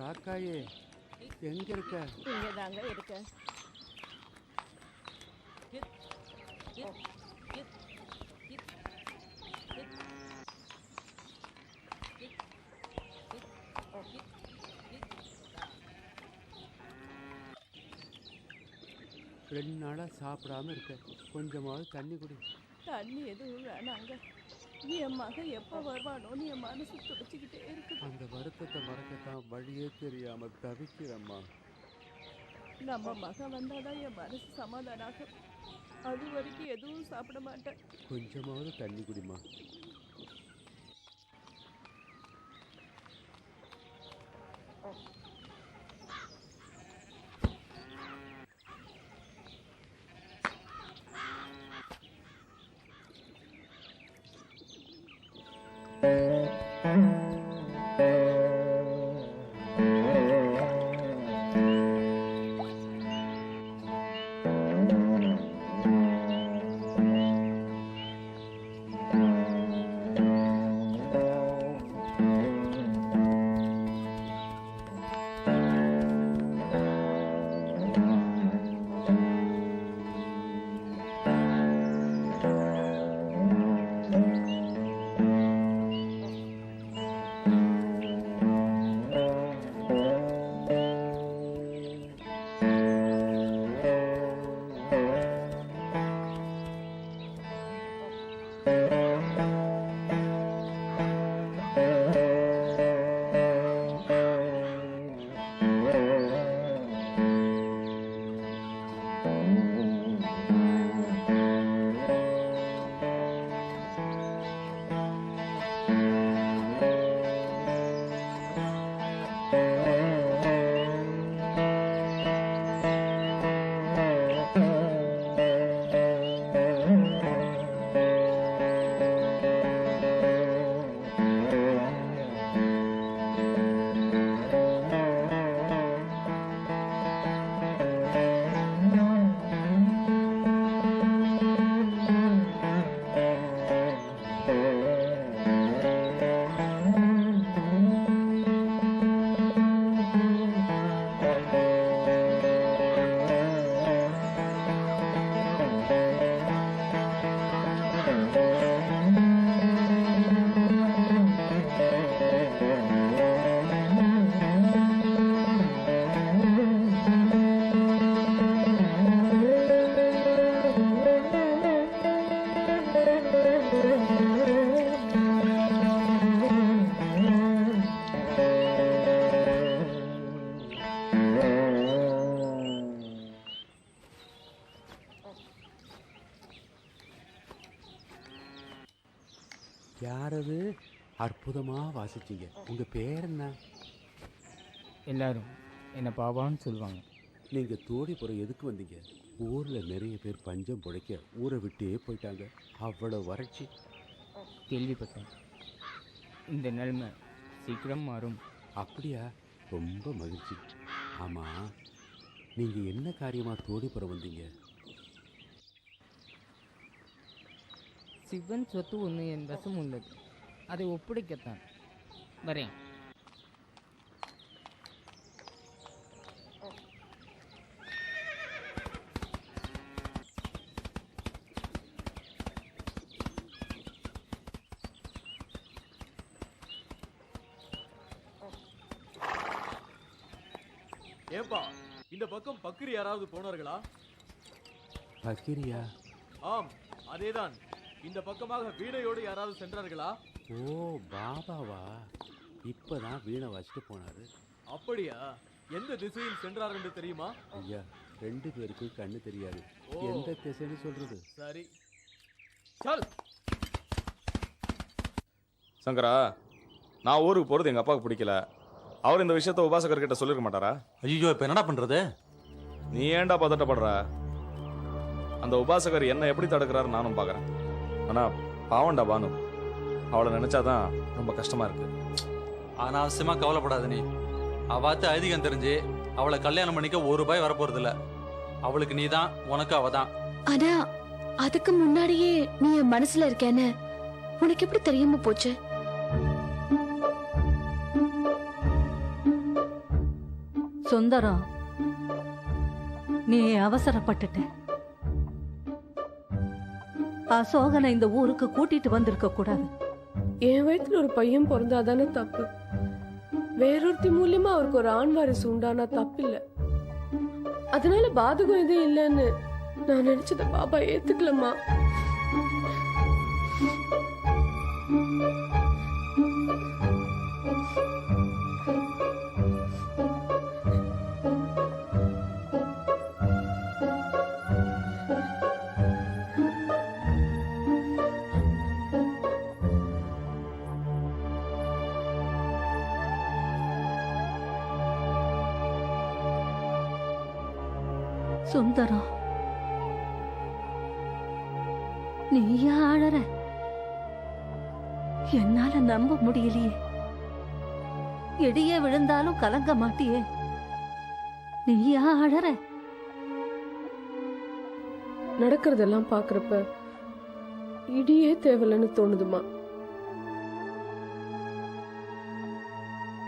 ராக்காயே எங்க இருக்க? இங்க தாங்க இருக்கேன் ரெண்டு நாளா சாப்பிடாம இருக்க. கொஞ்சமாவது தண்ணி குடி. தண்ணி எதுவும் வேணாங்க. என் மகன் எப்போ வருவானோன்னு என் மனசு துடிச்சுக்கிட்டே இருக்குது. அந்த வருத்தத்தை மறக்கத்தான் வழியே தெரியாம தவிக்கிறம்மா. நம்ம மகன் வந்தாதான் என் மனசு சமாதானம் ஆகும் அது வரைக்கும் எதுவும் சாப்பிட மாட்டேன். கொஞ்சமாவது தண்ணி குடிமா யாரது வாசிச்சீங்க உங்க பேர் என்ன எல்லாரும் என்னை பாபான்னு சொல்லுவாங்க. நீங்க தோடிப்புறம் எதுக்கு வந்தீங்க? ஊர்ல நிறைய பேர் பஞ்சம் பிழைக்க ஊரை விட்டே போயிட்டாங்க. அவ்வளவு வறட்சி. கேள்விப்பட்டேன். இந்த நிலைமை சீக்கிரம் மாறும். அப்படியா? ரொம்ப மகிழ்ச்சி. ஆமா நீங்க என்ன காரியமா தோடிப்புறம் வந்தீங்க? சிவன் சொத்து ஒன்று என் வசம் உள்ளது. அதை ஒப்படைக்கத்தான். வரேன். ஏப்பா இந்த பக்கம் பக்கிரி யாராவது போனார்களா பக்கிரியா? ஆம் அதேதான். இந்த பக்கமாக வீணையோடு யாராவது சென்றார்களா? ஓ பாபாவா? இப்பதான் வீணை வச்சுட்டு போனாரு. அப்படியா? எந்த திசையில் சென்றார் என்று தெரியுமா? ஐயா ரெண்டு பேருக்கு கண்ணு தெரியாது. எந்த திசைன்னு சொல்றது? சரி. சல். சங்கரா நான் ஊருக்கு போகிறது எங்கள் அப்பாவுக்கு பிடிக்கல. அவர் இந்த விஷயத்த உபாசகர்கிட்ட சொல்லிருக்க மாட்டாரா? ஐயோ இப்போ என்னடா பண்றது? நீ ஏன்டா பதட்டப்படுற? அந்த உபாசகர் என்ன எப்படி தடுக்கிறாரு நானும் பார்க்குறேன் ஆனால் பாவண்டா பானு. அவளை நினச்சாதான் ரொம்ப கஷ்டமாக இருக்கு. அனாவசியமா கவலைப்படாத நீ. அவாத்து ஐதீகம் தெரிஞ்சு அவளை கல்யாணம் பண்ணிக்க ஒரு ரூபாய் வரப்போறது இல்ல அவளுக்கு நீ தான் உனக்கு அவ தான் ஆனா அதுக்கு முன்னாடியே நீ என் மனசுல இருக்கேன்னு உனக்கு எப்படி தெரியாம போச்சு? சுந்தரம் நீ அவசரப்பட்டுட்ட. அசோகனை இந்த ஊருக்கு கூட்டிட்டு வந்திருக்க கூடாது. என் வயித்துல ஒரு பையன் பிறந்தாதானே தப்பு. வேறொருத்தி மூலியமா அவருக்கு ஒரு ஆண் வாரிசு உண்டானா தப்பில்ல. அதனால பாதகம் எதுவும் இல்லைன்னு நான் நினைச்சத பாபா ஏத்துக்கலம்மா. சுந்தரம். நீயா அழற? என்னால நம்ப முடியலையே. இடியே விழுந்தாலும் கலங்க மாட்டியே. நீயா அழற? நடக்கிறதெல்லாம் பாக்குறப்ப இடியே தேவையில்லைன்னு தோணுதுமா?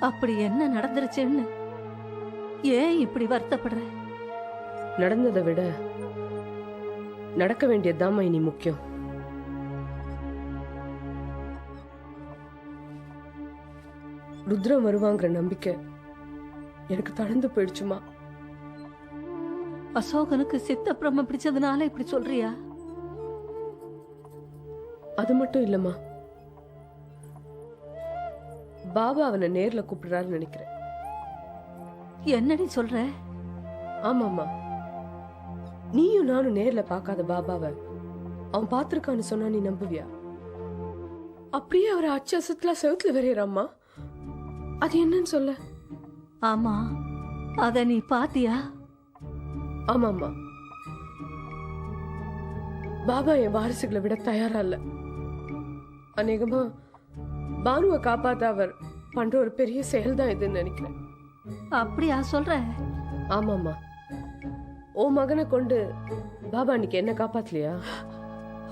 அப்படி என்ன நடந்துருச்சுன்னு ஏன் இப்படி வருத்தப்படுற? நடந்ததை விட நடக்க வேண்டியதுதாம்மா இனி முக்கியம். ருத்ரம் வருவாங்கிற நம்பிக்கை எனக்கு தளர்ந்து போயிடுச்சுமா. அசோகனுக்கு சித்த பிரம்ம பிடிச்சதுனால இப்படி சொல்றியா? அது மட்டும் இல்லம்மா. பாபா அவனை நேர்ல கூப்பிடுறாருன்னு நினைக்கிறேன். என்னடி சொல்ற? ஆமாம்மா. நீயும் நானும் நேர்ல பார்க்காத பாபாவை அவன் பார்த்திருக்கான்னு சொன்னா நீ நம்புவியா? அப்படியே அவர் அச்சசத்துல செவுத்துல வரையறாம்மா அது என்னன்னு சொல்ல? ஆமா அத நீ பாத்தியா? ஆமாம்மா. பாபா என் வாரிசுகளை விட தயாரா இல்ல. அநேகமா பானுவை காப்பாத்த அவர் பண்ற ஒரு பெரிய செயல் தான் இதுன்னு நினைக்கிறேன். அப்படியா சொல்ற? ஆமாம்மா. ஓ மகனை கொண்டு பாபா இன்னைக்கு என்ன காப்பாத்தலையா?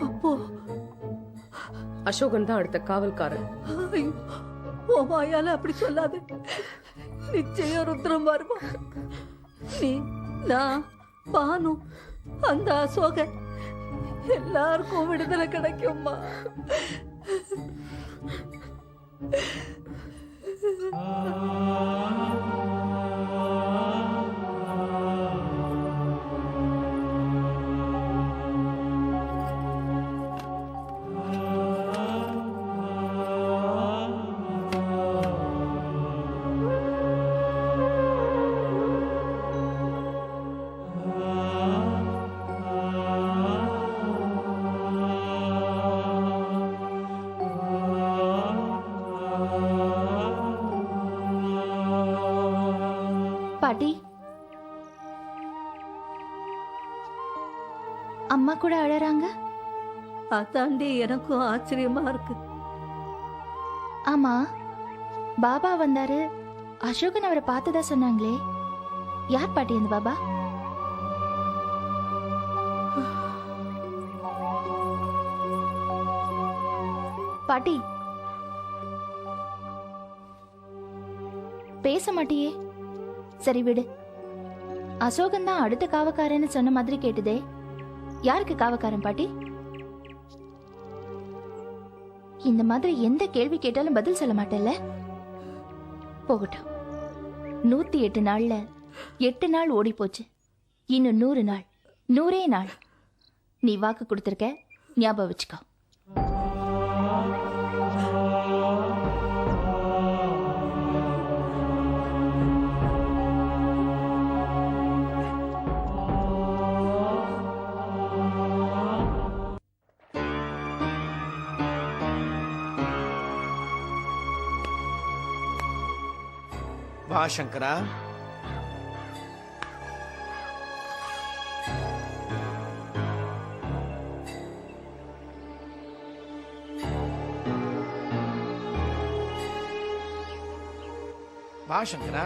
அப்போ. அசோகன் தான் அடுத்த காவல்காரன். ஐயோ, உன் வாயால அப்படி சொல்லாத. நிச்சயம் ருத்ரம் வருவான். நீ நான் பானு அந்த அசோக எல்லாருக்கும் விடுதலை கிடைக்கும்மா. பாட்டி. அம்மா கூட அழறாங்க? அதாண்டி எனக்கும் ஆச்சரியமா இருக்கு. ஆமா பாபா வந்தாரு. அசோகன் அவரை பார்த்ததா சொன்னாங்களே. யார் பாட்டி அந்த பாபா? பாட்டி பேச மாட்டியே. சரி விடு. அசோகன் தான் அடுத்த காவக்காரன்னு சொன்ன மாதிரி கேட்டுதே. யாருக்கு காவக்காரன் பாட்டி? இந்த மாதிரி எந்த கேள்வி கேட்டாலும் பதில் சொல்ல மாட்டேல்ல? போகட்டும். நூத்தி எட்டு நாள்ல எட்டு நாள் ஓடி போச்சு இன்னும் நூறு நாள். நூறே நாள். நீ வாக்கு கொடுத்துருக்க ஞாபகம் வச்சுக்கோ. வா சங்கரா. வா சங்கரா.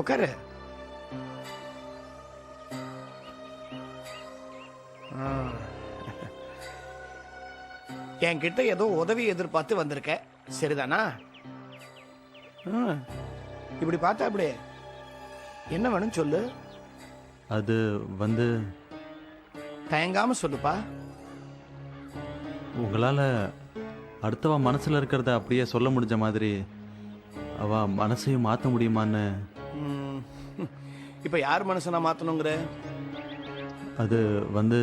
உட்காரு ஆ. என்கிட்ட ஏதோ உதவி எதிர்பார்த்து வந்திருக்க. சரிதானா. இப்படி பார்த்தா அப்படி என்ன வேணும் சொல்லு. அது வந்து தயங்காம சொல்லுப்பா. உங்களால் அடுத்தவ மனசில் இருக்கிறத அப்படியே சொல்ல முடிஞ்ச மாதிரி அவ மனசையும் மாற்ற முடியுமான்னு. இப்ப யார் மனசை நான் மாத்தணுங்கிற? அது வந்து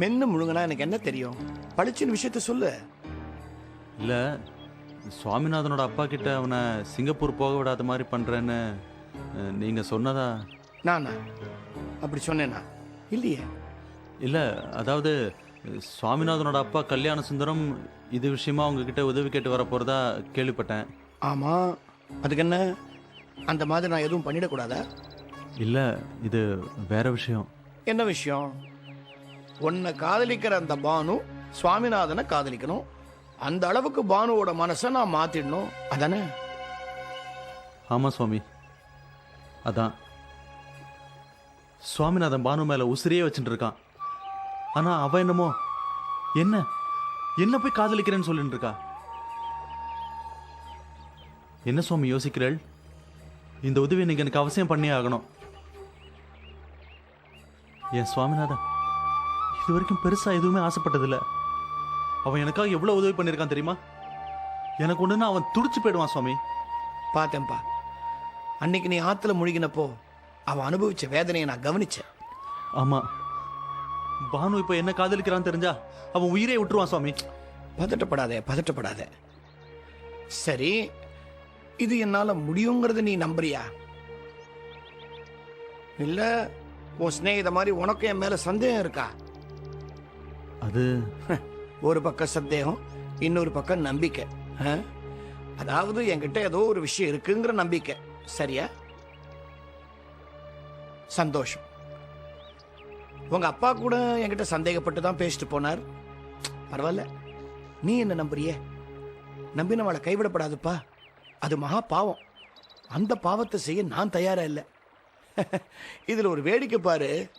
மென்னு முழுங்கினா எனக்கு என்ன தெரியும்? படிச்சின விஷயத்த சொல்லு. இல்லை சுவாமிநாதனோட அப்பா கிட்ட அவனை சிங்கப்பூர் போக விடாத மாதிரி பண்ணுறேன்னு நீங்கள் சொன்னதா? நானா? அப்படி சொன்னேனா? இல்லையே. இல்லை அதாவது சுவாமிநாதனோட அப்பா கல்யாண சுந்தரம் இது விஷயமா உங்ககிட்ட உதவி கேட்டு வர போகிறதா கேள்விப்பட்டேன். ஆமா. அதுக்கு என்ன அந்த மாதிரி நான் எதுவும் பண்ணிடக்கூடாதா? இல்லை இது வேற விஷயம். என்ன விஷயம்? உன்னை காதலிக்கிற அந்த பானு சுவாமிநாதனை காதலிக்கணும். அந்த அளவுக்கு பானுவோட மனசை நான் மாத்திடணும். அதானே? ஆமாம் சுவாமி. அதான். சுவாமிநாதன் பானு மேலே உசிரியே வச்சுட்டு இருக்கான். ஆனால் அவ என்னமோ என்ன? என்ன போய் காதலிக்கிறேன்னு சொல்லிட்டு இருக்கா? என்ன சுவாமி யோசிக்கிறாள்? இந்த உதவி நீங்கள் எனக்கு அவசியம் பண்ணியே ஆகணும். என் சுவாமிநாதன்? இது வரைக்கும் பெருசா எதுவுமே ஆசைப்பட்டதில்ல. அவன் எனக்காக எவ்வளவு உதவி பண்ணியிருக்கான் தெரியுமா? எனக்கு ஒண்ணுன்னா அவன் துடிச்சு போயிடுவான் சுவாமி. பார்த்தேன்ப்பா அன்னைக்கு நீ ஆத்துல முழுகினப்போ அவன் அனுபவிச்ச வேதனையை நான் கவனிச்சேன். ஆமா. பானு இப்ப என்ன காதலிக்கிறான்னு தெரிஞ்சா அவன் உயிரே விட்டுருவான் சுவாமி. பதட்டப்படாதே பதட்டப்படாத. சரி இது என்னால முடியுங்கிறத நீ நம்புறியா? இல்ல உன் சிநேகித மாதிரி உனக்கும் என் மேல சந்தேகம் இருக்கா? அது? ஒரு பக்கம் சந்தேகம் இன்னொரு பக்கம் நம்பிக்கை. ஆ? அதாவது என்கிட்ட ஏதோ ஒரு விஷயம் இருக்குங்கிற நம்பிக்கை. சரியா? சந்தோஷம். உங்க அப்பா கூட என்கிட்ட சந்தேகப்பட்டு தான் பேசிட்டு போனார். பரவாயில்ல. நீ என்ன நம்புறியே? நம்பினவளை கைவிடப்படாதுப்பா. அது மகா பாவம். அந்த பாவத்தை செய்ய நான் தயாரா இல்லை. இதுல ஒரு வேடிக்கை பாரு.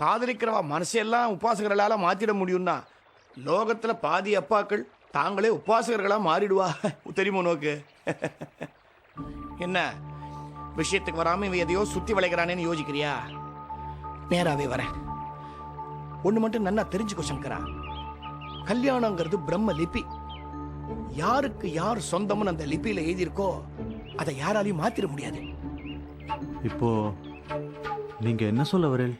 காதலிக்கிறவா மனசையெல்லாம் உபாசகர்களால் மாற்றிட முடியும்னா லோகத்தில் பாதி அப்பாக்கள் தாங்களே உபாசகர்களாக மாறிடுவா. தெரியுமோ நோக்கு என்ன? விஷயத்துக்கு வராமல் இவன் எதையோ சுற்றி வளைக்கிறானேன்னு யோசிக்கிறியா? நேராகவே வரேன். ஒன்று மட்டும் நல்லா தெரிஞ்சுக்கோ சங்கரா. கல்யாணங்கிறது பிரம்ம லிபி. யாருக்கு யார் சொந்தம்னு அந்த லிபியில் எழுதியிருக்கோ அதை யாராலையும் மாற்றிட முடியாது. இப்போ நீங்க என்ன சொல்ல வரேன்?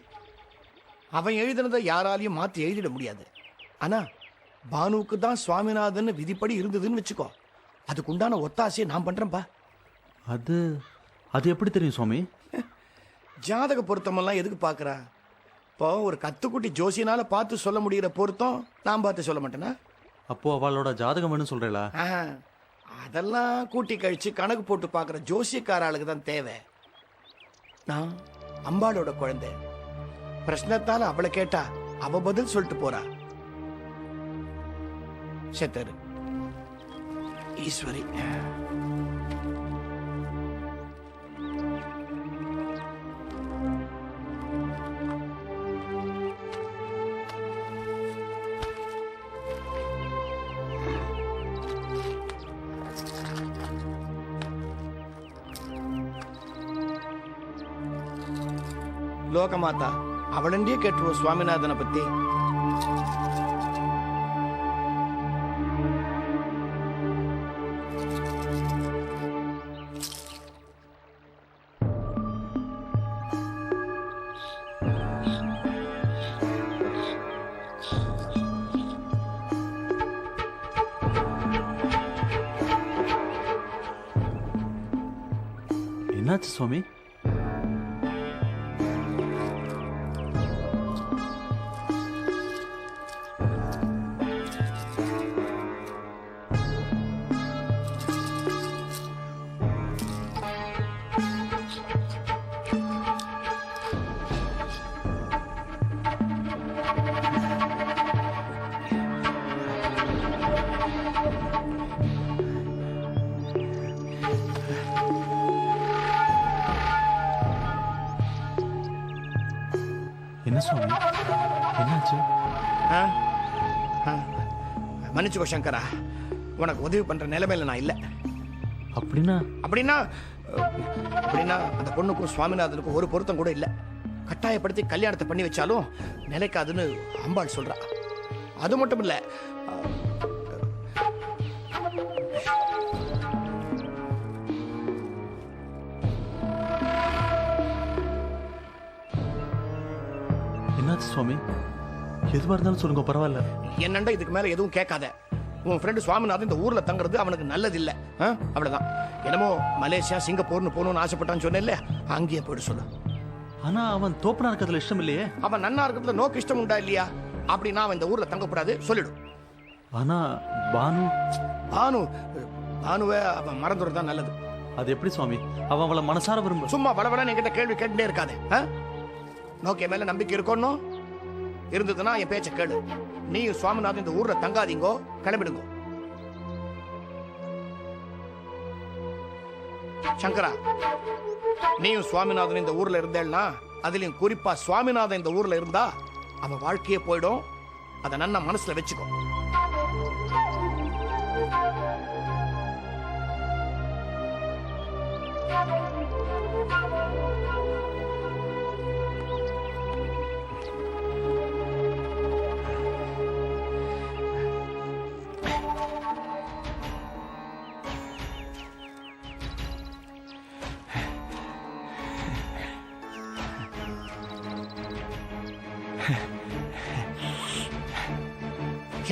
அவன் எழுதினதை யாராலையும் மாத்தி எழுதிட முடியாது. ஆனா பானுவுக்கு தான் சுவாமிநாதன் விதிப்படி இருந்ததுன்னு வச்சுக்கோ. அதுக்குண்டான ஒத்தாசையை நான் பண்றேன்ப்பா அது அது எப்படி தெரியும் சுவாமி? ஜாதக பொருத்தமெல்லாம் எதுக்கு பார்க்கறா இப்போ ஒரு கத்துக்குட்டி ஜோசியனால பார்த்து சொல்ல முடிகிற பொருத்தம் நான் பார்த்து சொல்ல மாட்டேனா? அப்போ அவளோட ஜாதகம் வேணும் ஆஹா, அதெல்லாம் கூட்டி கழிச்சு கணக்கு போட்டு பார்க்குற ஜோசியக்கார ஆளுக்கு தான் தேவை. நான் அம்பாளோட குழந்தை. பிரச்சனத்தால அவளை கேட்டா அவ பதில் சொல்லிட்டு போறா. செத்தரு ஈஸ்வரி. லோகமாதா அவளண்டே கேட்டுருவோம் சுவாமிநாதனை பத்தி. என்னாச்சு சுவாமி? என்ன சுவாமி? என்னாச்சு. மன்னிச்சுக்கோ சங்கரா. உனக்கு உதவி பண்ற நிலைமையில நான் இல்லை. அப்படின்னா? அப்படின்னா அப்படின்னா அந்த பொண்ணுக்கும் சுவாமிநாதனுக்கும் ஒரு பொருத்தம் கூட இல்லை. கட்டாயப்படுத்தி கல்யாணத்தை பண்ணி வச்சாலும் நிலைக்காதுன்னு அம்பாள் சொல்றா. அது மட்டும் இல்ல என்னாச்சு சுவாமி? எதுவா இருந்தாலும் சொல்லுங்க பரவாயில்ல. என்னண்டா இதுக்கு மேல எதுவும் கேட்காத. உன் ஃப்ரெண்டு சுவாமிநாதன் இந்த ஊர்ல தங்குறது அவனுக்கு நல்லது இல்ல ஆ? அவ்வளவுதான். என்னமோ மலேசியா சிங்கப்பூர்னு போகணும்னு ஆசைப்பட்டான்னு சொன்னேன்ல அங்கேயே போயிட்டு சொல்லு. ஆனா அவன் தோப்பனா இருக்கிறதுல இஷ்டம் இல்லையே? அவன் நன்னா இருக்கிறதுல நோக்கு இஷ்டம் உண்டா இல்லையா? அப்படின்னா அவன் இந்த ஊர்ல தங்கக்கூடாது சொல்லிடும் ஆனா பானு? பானு பானுவை அவன் மறந்துறது தான் நல்லது. அது எப்படி சுவாமி? அவன் அவளை மனசார விரும்ப சும்மா வளவளன்னு என்கிட்ட கேள்வி கேட்டுட்டே இருக்காது நோக்கிய மேல நம்பிக்கை இருக்கணும் இருந்ததுன்னா என் பேச்ச கேளு. நீயும் சுவாமிநாதன் இந்த ஊர்ல தங்காதீங்கோ கிளம்பிடுங்க. சங்கரா நீயும் சுவாமிநாதன் இந்த ஊர்ல இருந்தேன்னா அதுலயும் குறிப்பா சுவாமிநாதன் இந்த ஊர்ல இருந்தா அவன் வாழ்க்கையே போயிடும். அதை நன்ன மனசுல வச்சுக்கோ.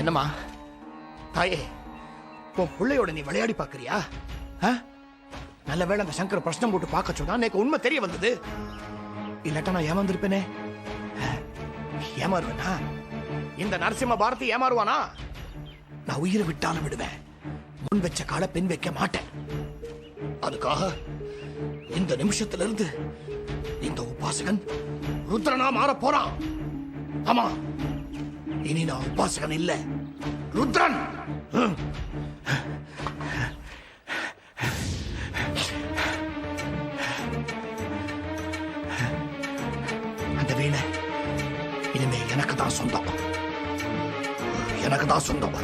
என்னம்மா? தாயே உன் பிள்ளையோட நீ விளையாடி பாக்குறியா ஆ? நல்ல வேளை அந்த சங்கர் பிரச்சனை போட்டு பார்க்க சொன்னா எனக்கு உண்மை தெரிய வந்தது. இல்லாட்டா நான் ஏமாந்துருப்பேனே? ஏமாறுவேனா? இந்த நரசிம்ம பாரதி ஏமாறுவானா? நான் உயிரை விட்டாலும் விடுவேன். முன் வச்ச கால பின் வைக்க மாட்டேன். அதுக்காக இந்த நிமிஷத்துல இருந்து இந்த உபாசகன் ருத்ரனா மாற போறான். ஆமா இனி நான் உபாசகன் இல்லை. ருத்ரன்! அந்த வீணை இனிமே எனக்கு தான் சொந்தம். எனக்கு தான் சொந்தம்.